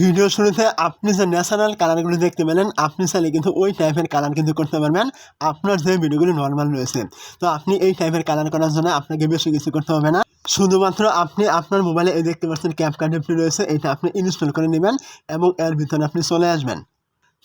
Video শুরুতে আপনি যে ন্যাশনাল কালারগুলো দেখতে পেলেন, আপনি চাইলে কিন্তু ওই টাইপের কালার কিন্তু করতে পারবেন। আপনার যে ভিডিওগুলি নর্মাল রয়েছে। তো আপনি এই টাইপের কালার করার জন্য আপনাকে বেশি কিছু করতে হবে না। শুধুমাত্র আপনি আপনার মোবাইলে এই দেখতে পাচ্ছেন ক্যাপকার্ড অ্যাপটি রয়েছে। এটা আপনি ইনস্টল করে নেবেন এবং এর ভিতরে আপনি চলে আসবেন।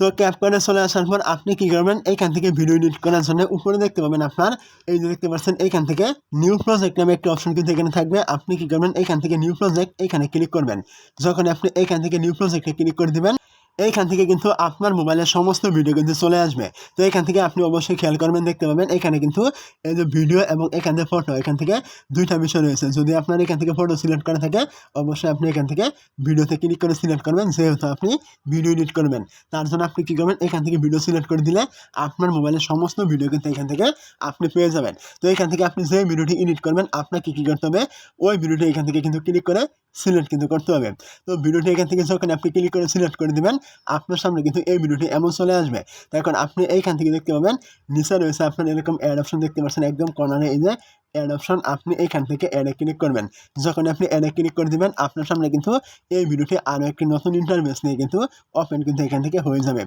তো ক্যাপকার্ডে চলে আসার পর আপনি কি করবেন? এইখান থেকে ভিডিও এডিট করার জন্য উপরে দেখতে পাবেন আপনার, এই যে দেখতে পাচ্ছেন, এইখান থেকে নিউ প্রজেক্ট নামে একটি অপশন কিন্তু এখানে থাকবে। আপনি কি করবেন? এইখান থেকে নিউ প্রজেক্ট এখানে ক্লিক করবেন। যখন আপনি এইখান থেকে নিউ প্রজেক্টে ক্লিক করে দিবেন এইখান থেকে কিন্তু আপনার মোবাইলের সমস্ত ভিডিও কিন্তু চলে আসবে তো এখান থেকে আপনি অবশ্যই খেয়াল করবেন দেখতে পাবেন এখানে কিন্তু এই যে ভিডিও এবং এখান থেকে ফটো এখান থেকে দুইটা বিষয় রয়েছে যদি আপনার এখান থেকে ফটো সিলেক্ট করা থাকে অবশ্যই আপনি এখান থেকে ভিডিওতে ক্লিক করে সিলেক্ট করবেন যেহেতু আপনি ভিডিও এডিট করবেন তার জন্য আপনি কী করবেন এখান থেকে ভিডিও সিলেক্ট করে দিলে আপনার মোবাইলের সমস্ত ভিডিও কিন্তু এখান থেকে আপনি পেয়ে যাবেন তো এখান থেকে আপনি যে ভিডিওটি এডিট করবেন আপনাকে কী করতে হবে ওই ভিডিওটি এখান থেকে কিন্তু ক্লিক করে সিলেক্ট কিন্তু করতে হবে তো ভিডিওটি এখান থেকে যখন আপনি ক্লিক করে সিলেক্ট করে দিবেন আপনার সামনে কিন্তু এই ভিডিওটি এমন চলে আসবে। তো এখন আপনি এইখান থেকে দেখতে পাবেন, নিচে রয়েছে আপনার এরকম অ্যাড অপশন দেখতে পাচ্ছেন, একদম কর্নারে এই যে অ্যাড অপশন আপনি এইখান থেকে অ্যাডে ক্লিক করবেন। যখন আপনি অ্যাডে ক্লিক করে দেবেন, আপনার সামনে কিন্তু এই ভিডিওটি আরও একটি নতুন ইন্টারভেস নিয়ে কিন্তু ওপেন কিন্তু এখান থেকে হয়ে যাবে।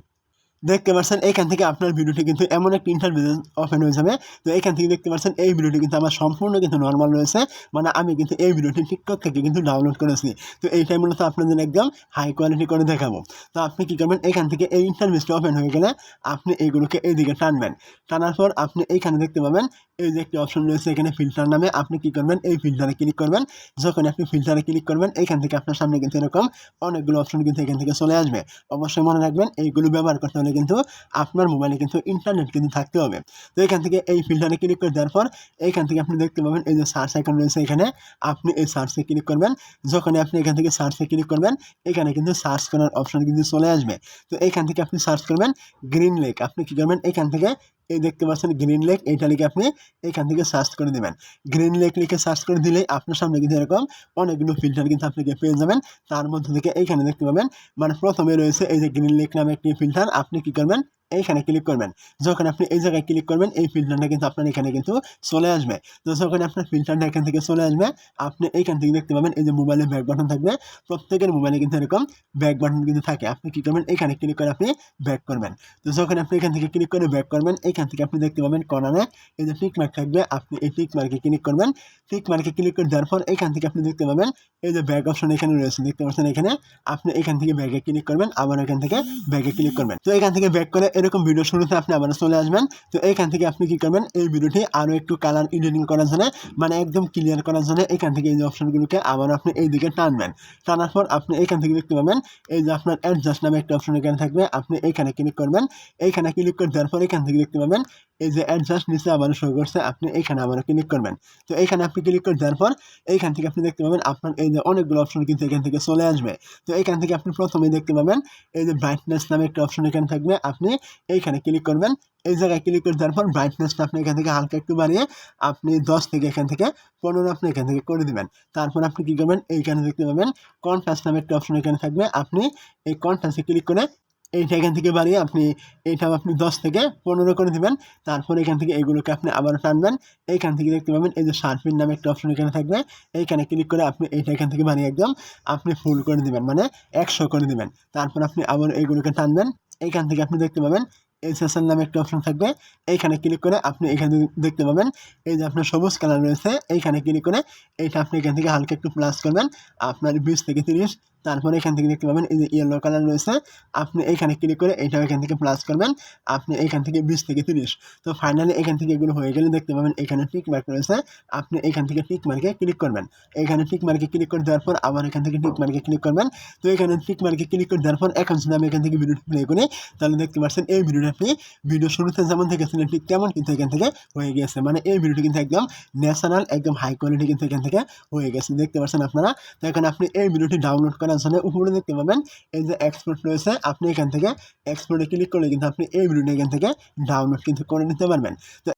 দেখতে পাচ্ছেন এইখান থেকে আপনার ভিডিওটি কিন্তু এমন একটি ইন্টারভিউ ওপেন হয়ে যাবে। তো এখান থেকে দেখতে পাচ্ছেন এই ভিডিওটি কিন্তু আমার সম্পূর্ণ কিন্তু নর্মাল রয়েছে। মানে আমি কিন্তু এই ভিডিওটি টিকটক থেকে কিন্তু ডাউনলোড করেছি। তো এইটাই মূলত আপনাদের একদম হাই কোয়ালিটি করে দেখাবো। তো আপনি কী করবেন? এখান থেকে এই ইন্টারভিউসটা ওপেন হয়ে গেলে আপনি এইগুলোকে এইদিকে টানবেন। টানার পর আপনি এইখানে দেখতে পাবেন, এই যে একটি অপশন রয়েছে এখানে ফিল্টার নামে। আপনি কী করবেন? এই ফিল্টারে ক্লিক করবেন। যখন আপনি ফিল্টারে ক্লিক করবেন এইখান থেকে আপনার সামনে কিন্তু এরকম অনেকগুলো অপশন কিন্তু এখান থেকে চলে আসবে। অবশ্যই মনে রাখবেন, এইগুলো ব্যবহার করতে হলে কিন্তু আপনার মোবাইলে কিন্তু ইন্টারনেট কিন্তু থাকতে হবে। তো এখান থেকে এই ফিল্টারে ক্লিক করে দেওয়ার পর এইখান থেকে আপনি দেখতে পাবেন এই যে সার্চ আইকন রয়েছে এখানে, আপনি এই সার্চে ক্লিক করবেন। যখন আপনি এখান থেকে সার্চে ক্লিক করবেন, এখানে কিন্তু সার্চ করার অপশন কিন্তু চলে আসবে। তো এইখান থেকে আপনি সার্চ করবেন গ্রিন লেক আপনি কী করবেন? এখান থেকে এই দেখতে পাচ্ছেন গ্রিন লেক এইটা লিখে আপনি এখান থেকে সার্চ করে দেবেন গ্রিন লেক লিখে সার্চ করে দিলে আপনার সামনে কিন্তু এরকম অনেকগুলো ফিল্টার কিন্তু আপনাকে পেয়ে যাবেন। তার মধ্যে থেকে এইখানে দেখতে পাবেন মানে প্রথমে রয়েছে এই যে গ্রিন লেক নামে একটি ফিল্টার আপনি কী করবেন? এইখানে ক্লিক করবেন। যখন আপনি এই জায়গায় ক্লিক করবেন, এই ফিল্টারটা কিন্তু আপনার এখানে কিন্তু চলে আসবে। তো যখন আপনার ফিল্টারটা এখান থেকে চলে আসবে, আপনি এইখান থেকে দেখতে পাবেন, এই যে মোবাইলে ব্যাক বাটন থাকবে, প্রত্যেকের মোবাইলে কিন্তু এরকম ব্যাক বাটন কিন্তু থাকে। আপনি কী করবেন, এখানে ক্লিক করে আপনি ব্যাক করবেন। তো যখন আপনি এখান থেকে ক্লিক করে ব্যাক করবেন, এইখান থেকে আপনি দেখতে পাবেন কর্নারে এই যে টিক মার্ক থাকবে, আপনি এই টিক মার্কে ক্লিক করবেন। টিক মার্কে ক্লিক করে দেওয়ার পর এইখান থেকে আপনি দেখতে পাবেন, এই যে ব্যাক অপশন এখানে রয়েছে, দেখতে পাচ্ছেন এখানে। আপনি এখান থেকে ব্যাগে ক্লিক করবেন, আবার এখান থেকে ব্যাগে ক্লিক করবেন। তো এখান থেকে ব্যাক করে এরকম ভিডিও শুরুতে আপনি আবার চলে আসবেন। তো এইখান থেকে আপনি কী করবেন? এই ভিডিওটি আরও একটু কালার এডিটিং করার জন্য মানে একদম ক্লিয়ার করার জন্য এখান থেকে এই যে অপশনগুলোকে আবার আপনি এই দিকে টানবেন। টানার পর আপনি এইখান থেকে দেখতে পাবেন, এই যে আপনার অ্যাডজাস্ট নামে একটা অপশন এখানে থাকবে। আপনি এইখানে ক্লিক করবেন। এইখানে ক্লিক করে দেওয়ার পর এখান থেকে দেখতে পাবেন, এই যে অ্যাডজাস্ট নিচে আবারও শো করছে, আপনি এইখানে আবারও ক্লিক করবেন। তো এইখানে আপনি ক্লিক করে দেওয়ার পর এইখান থেকে আপনি দেখতে পাবেন, আপনার এই যে অনেকগুলো অপশন কিন্তু এখান থেকে চলে আসবে। তো এখান থেকে আপনি প্রথমেই দেখতে পাবেন, এই যে ব্রাইটনেস নামে একটা অপশন এখানে থাকবে। আপনি এইখানে ক্লিক করবেন। এই জায়গায় ক্লিক করে দেওয়ার পর ব্রাইটনেসটা আপনি এখান থেকে হালকা একটু বাড়িয়ে আপনি দশ থেকে এখান থেকে পনেরো আপনি এখান থেকে করে দেবেন। তারপর আপনি কী করবেন? এইখানে দেখতে পাবেন কনফাস নামে একটা অপশন এখানে থাকবে। আপনি এই কনফাসে ক্লিক করে এইটা এখান থেকে বাড়িয়ে আপনি এইটাও আপনি দশ থেকে পনেরো করে দেবেন। তারপর এখান থেকে এইগুলোকে আপনি আবার টানবেন। এইখান থেকে দেখতে পাবেন এই যে শার্পিন নামে একটা অপশন এখানে থাকবে। এইখানে ক্লিক করে আপনি এইটা এখান থেকে বানিয়ে একদম আপনি ফুল করে দেবেন। মানে একশো করে দেবেন। তারপর আপনি আবার এইগুলোকে টানবেন। এইখান থেকে আপনি দেখতে পাবেন এই এসএসএল নামে একটি অপশন থাকবে। এইখানে ক্লিক করে আপনি এখানে দেখতে পাবেন এই যে আপনার সবুজ কালার রয়েছে, এইখানে ক্লিক করে এইটা আপনি এখান থেকে হালকা একটু প্লাস করবেন। আপনার বিশ থেকে তিরিশ তারপরে এখান থেকে দেখতে পাবেন এই যে ইয়েলো কালার রয়েছে, আপনি এইখানে ক্লিক করে এইটাও এখান থেকে প্লাস করবেন, আপনি এখান থেকে বিশ থেকে তিরিশ। তো ফাইনালি এখান থেকে এগুলো হয়ে গেলে দেখতে পাবেন এখানে টিক মার্ক রয়েছে, আপনি এখান থেকে টিক মার্কে ক্লিক করবেন। এখানে টিক মার্কে ক্লিক করে দেওয়ার পর আবার এখান থেকে টিক মার্কে ক্লিক করবেন। তো এখানে টিক মার্কে ক্লিক করে দেওয়ার পর এখন যদি আমি এখান থেকে ভিডিওটি প্লে করি, তাহলে দেখতে পাচ্ছেন এই ভিডিওটা আপনি ভিডিও শুরুতে যেমন দেখেছিলেন ঠিক তেমন কিন্তু এখান থেকে হয়ে গেছে। মানে এই ভিডিওটি কিন্তু একদম ন্যাশনাল একদম হাই কোয়ালিটি কিন্তু এখান থেকে হয়ে গেছে। দেখতে পাচ্ছেন আপনারা? তো এখন আপনি এই ভিডিওটি ডাউনলোড করার জন্য উপরে দেখতে পাবেন, এই যে এক্সপোর্ট রয়েছে, আপনি এখান থেকে এক্সপোর্টে ক্লিক করলে কিন্তু আপনি এই ভিডিওটি এখান থেকে ডাউনলোড কিন্তু করে নিতে পারবেন। তো